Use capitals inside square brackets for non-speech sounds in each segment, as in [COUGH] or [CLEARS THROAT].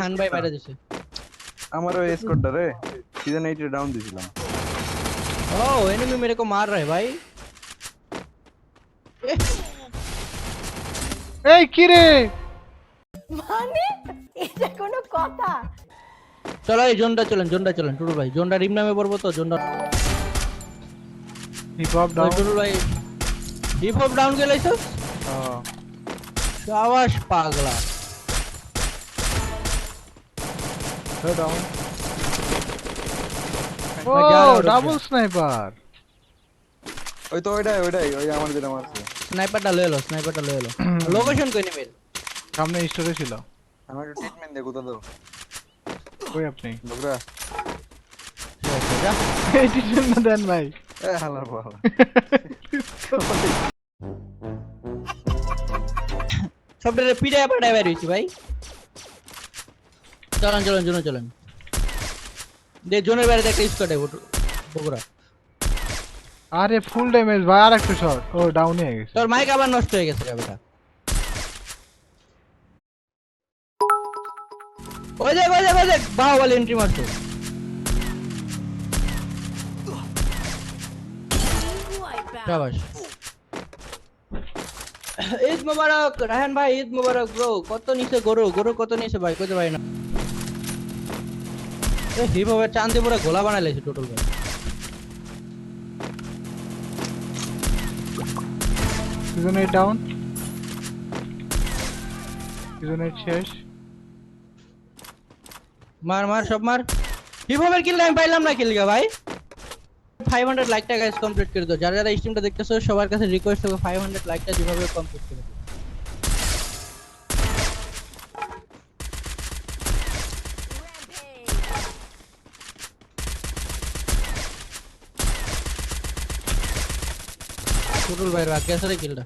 খান ভাই বাইরে দিছে আমার ওই স্কোরটা রে সিজন 8 এ ডাউন দিছিলাম ओ एनिमी मेरे को मार रहा है भाई এই কি রে মানে এটা কোনো কথা চলো এই জোনটা চলেন জোনটা চলেন টুটুল ভাই জোনটা রিম নামে পড়বো তো জোনটা হিপ হপ ডাউন টুটুল ভাই হিপ হপ ডাউন के लाइसेंस शाबाश पागला ডাউন ও ভাই, যা, ওটা ডাবল স্নাইপার ওই তো ওইটাই ওইটাই ওই আমার যেটা মারছে। স্নাইপারটা লয়ে লো স্নাইপারটা লয়ে লো। [CLEARS THROAT] লোকেশন কই নিবেন সামনে স্টোরে ছিল। আমার একটু ট্রিটমেন্ট দে কোথা দাও কই আপনি? যা এই টিউশন দেন ভাই। এ হালার পালা সবটা পিড়ে পাড়ায় বের হইছি ভাই। চলেন চলেন জোনে চলেন। দে জোনের বাইরে একটা স্কোয়াড বগুড়া। আরে ফুল ড্যামেজ ভাই আর একটা শট ও ডাউন হয়ে গেছে। তোর মাইক আবার নষ্ট হয়ে গেছে রে বেটা। ওই দেখ ওই দেখ ওই দেখ বাহুবলী এন্ট্রি মারছো। শাবাশ ঈদ মোবারক রায়হান ভাই ঈদ মোবারক ব্রো কত নিচে গরু? গরু কত নিচে ভাই? কত ভাই না। গোলা বানাই লাইছে টোটাল ভাই সিজন 8 ডাউন সিজন 8 শেষ। মার মার সব মার। হিপ হপের কিল আমি পাইলাম না কিল গা ভাই। 500 লাইকটা গাইস কমপ্লিট করে দাও। যারা যারা স্ট্রিমটা দেখতেছো সবার কাছে রিকোয়েস্ট হবে 500 লাইকটা যেভাবে কমপ্লিট করে দাও। টুটুল ভাইয়ের বাকি আছে রে কিলটা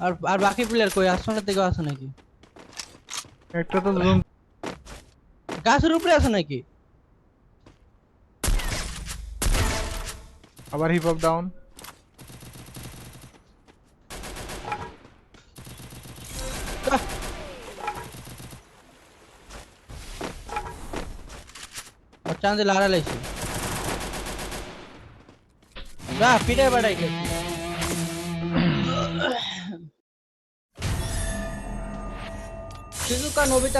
আর আর বাকি প্লেয়ার কই আসলে থেকে আছে নাকি একটা তো জুম গাছের উপরে আছে নাকি আবার হিপ হপ ডাউন আহ! আর চাঁদে লাড়া লাইছে 鈴鹿のび太